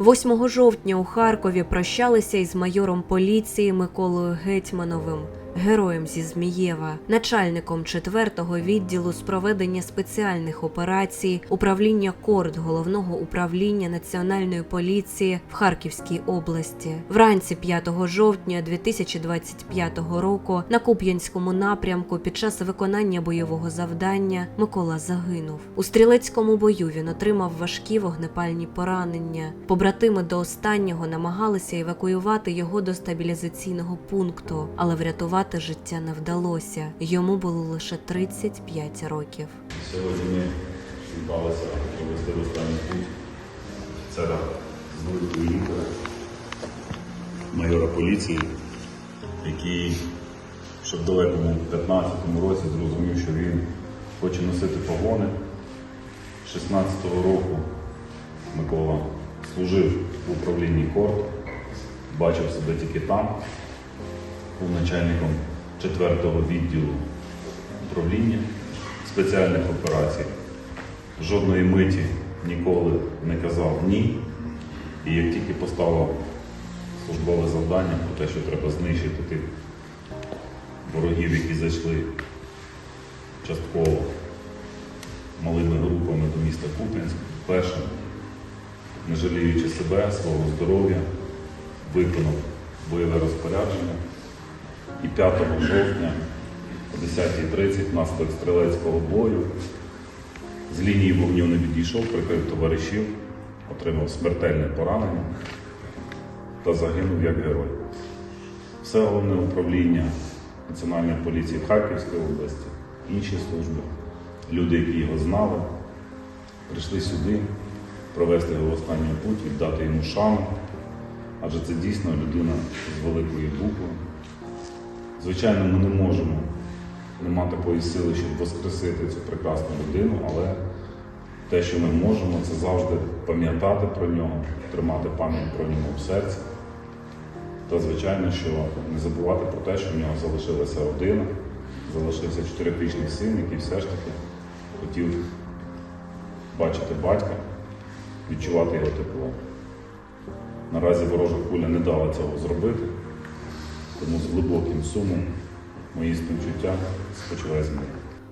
8 жовтня у Харкові прощалися із майором поліції Миколою Гетьмановим, героєм зі Змієва, начальником 4-го відділу з проведення спеціальних операцій управління КОРД головного управління Національної поліції в Харківській області. Вранці 5 жовтня 2025 року на Куп'янському напрямку під час виконання бойового завдання Микола загинув. У стрілецькому бою він отримав важкі вогнепальні поранення. Побратими до останнього намагалися евакуювати його до стабілізаційного пункту, але врятувати життя не вдалося. Йому було лише 35 років. Сьогодні зібралися провести останній путь офіцера з великої літери, майора поліції, який ще в далекому 15-му році зрозумів, що він хоче носити погони. 16-го року Микола служив в управлінні КОРД, бачив себе тільки там, був начальником 4-го відділу управління спеціальних операцій. Жодної миті ніколи не казав ні. І як тільки поставив службове завдання про те, що треба знищити тих ворогів, які зайшли частково малими групами до міста Куп'янськ, першим, не жаліючи себе, свого здоров'я, виконав бойове розпорядження. І 5 жовтня о 10.30 внаслідок стрілецького бою з лінії вогню не відійшов, прикрив товаришів, отримав смертельне поранення та загинув як герой. Все головне управління Національної поліції в Харківській області, інші служби, люди, які його знали, прийшли сюди провести його в останній путь, віддати йому шану, адже це дійсно людина з великої букви. Звичайно, ми не можемо нема такої сили, щоб воскресити цю прекрасну людину, але те, що ми можемо, це завжди пам'ятати про нього, тримати пам'ять про нього в серці. Та, звичайно, що не забувати про те, що в нього залишилася родина, залишився чотирирічний син, який все ж таки хотів бачити батька, відчувати його тепло. Наразі ворожа куля не дала цього зробити, тому з глибоким сумом мої співчуття спочиває з ним.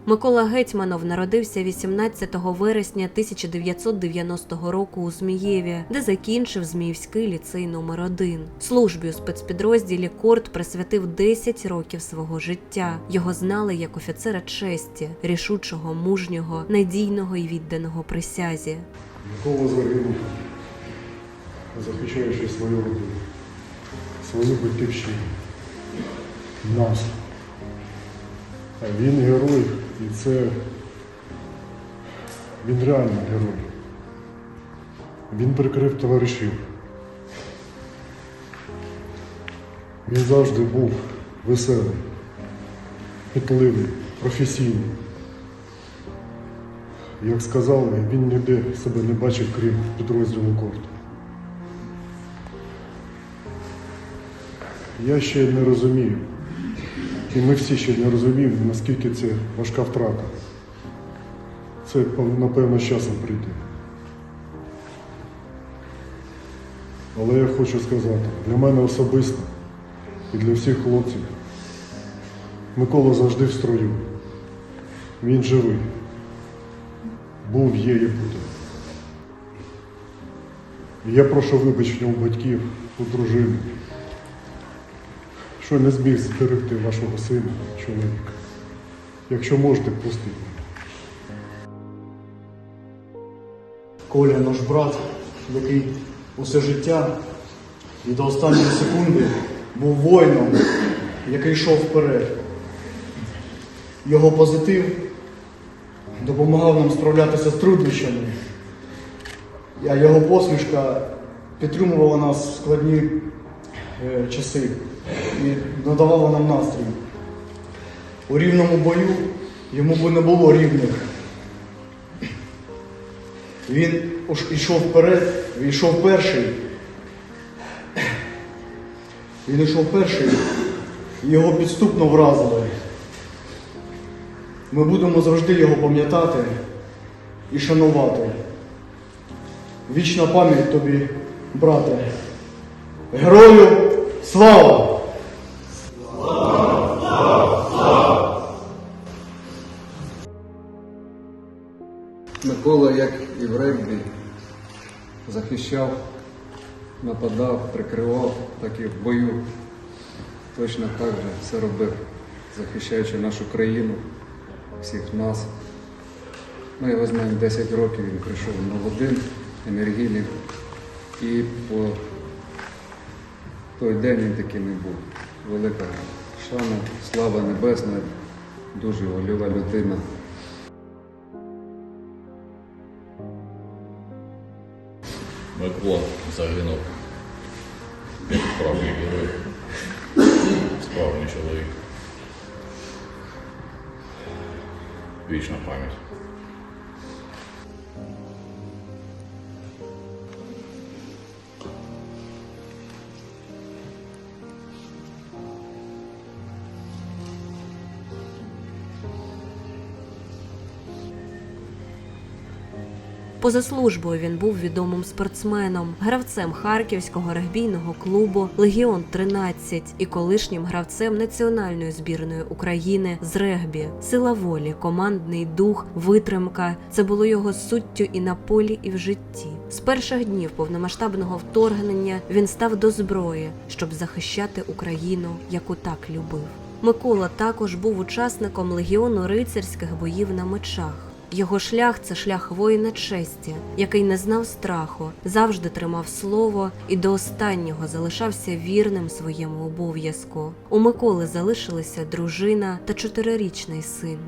Микола Гетьманов народився 18 вересня 1990 року у Змієві, де закінчив Зміївський ліцей номер 1 Службі у спецпідрозділі Корт присвятив 10 років свого життя. Його знали як офіцера честі, рішучого, мужнього, надійного і відданого присязі. Микола загинув, захищаючи свою родину, свою батьківщину, нас. Він герой, і це він реально герой. Він прикрив товаришів. Він завжди був веселий, пітливий, професійний. Як сказали, він ніде себе не бачив, крім підрозділу корт. Я ще не розумію, і ми всі ще не розуміємо, наскільки це важка втрата. Це, напевно, з часом прийде. Але я хочу сказати, для мене особисто і для всіх хлопців Микола завжди в строю. Він живий був, є і буде. І Я прошу вибачення у батьків, у дружини, що не зміг зберегти вашого сина, чоловіка. Якщо можете, простіть. Коля, наш брат, який усе життя і до останньої секунди був воїном, який йшов вперед. Його позитив допомагав нам справлятися з труднощами, а його посмішка підтримувала нас в складні е, часи і надавала нам настрій. У рівному бою йому би не було рівних. Він йшов вперед, він йшов перший. Він йшов перший, його підступно вразили. Ми будемо завжди його пам'ятати і шанувати. Вічна пам'ять тобі, брате. Герою слава! Захищав, нападав, прикривав, так і в бою. Точно так же все робив, захищаючи нашу країну, всіх нас. Ми його знаємо 10 років, він прийшов молодим, енергійним. І по той день він таким і був. Велика шана, слава небесна, дуже вольова людина. Микола загинув як справжній герой. Справжній чоловік. Вічна пам'ять. Поза службою він був відомим спортсменом, гравцем харківського регбійного клубу Легіон 13 і колишнім гравцем національної збірної України з регбі. Сила волі, командний дух, витримка це було його суттю і на полі, і в житті. З перших днів повномасштабного вторгнення він став до зброї, щоб захищати Україну, яку так любив. Микола також був учасником легіону рицарських боїв на мечах. Його шлях це шлях воїна честі, який не знав страху, завжди тримав слово і до останнього залишався вірним своєму обов'язку. У Миколи залишилися дружина та чотирирічний син.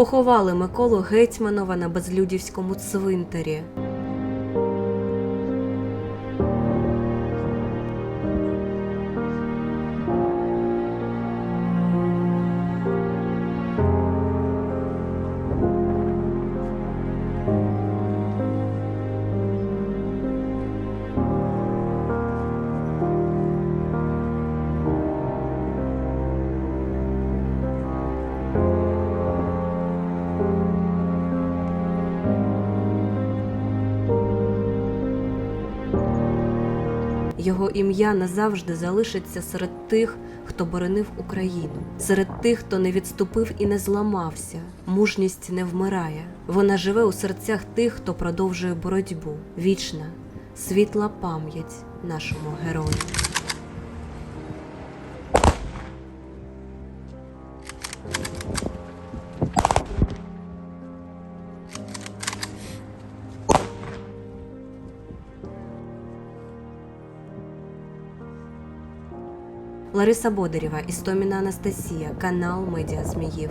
Поховали Миколу Гетьманова на Безлюдівському цвинтарі. Його ім'я назавжди залишиться серед тих, хто боронив Україну, серед тих, хто не відступив і не зламався. Мужність не вмирає. Вона живе у серцях тих, хто продовжує боротьбу. Вічна, світла пам'ять нашому герою. Лариса Бодарєва, Істоміна Анастасія, канал Медіа Зміїв.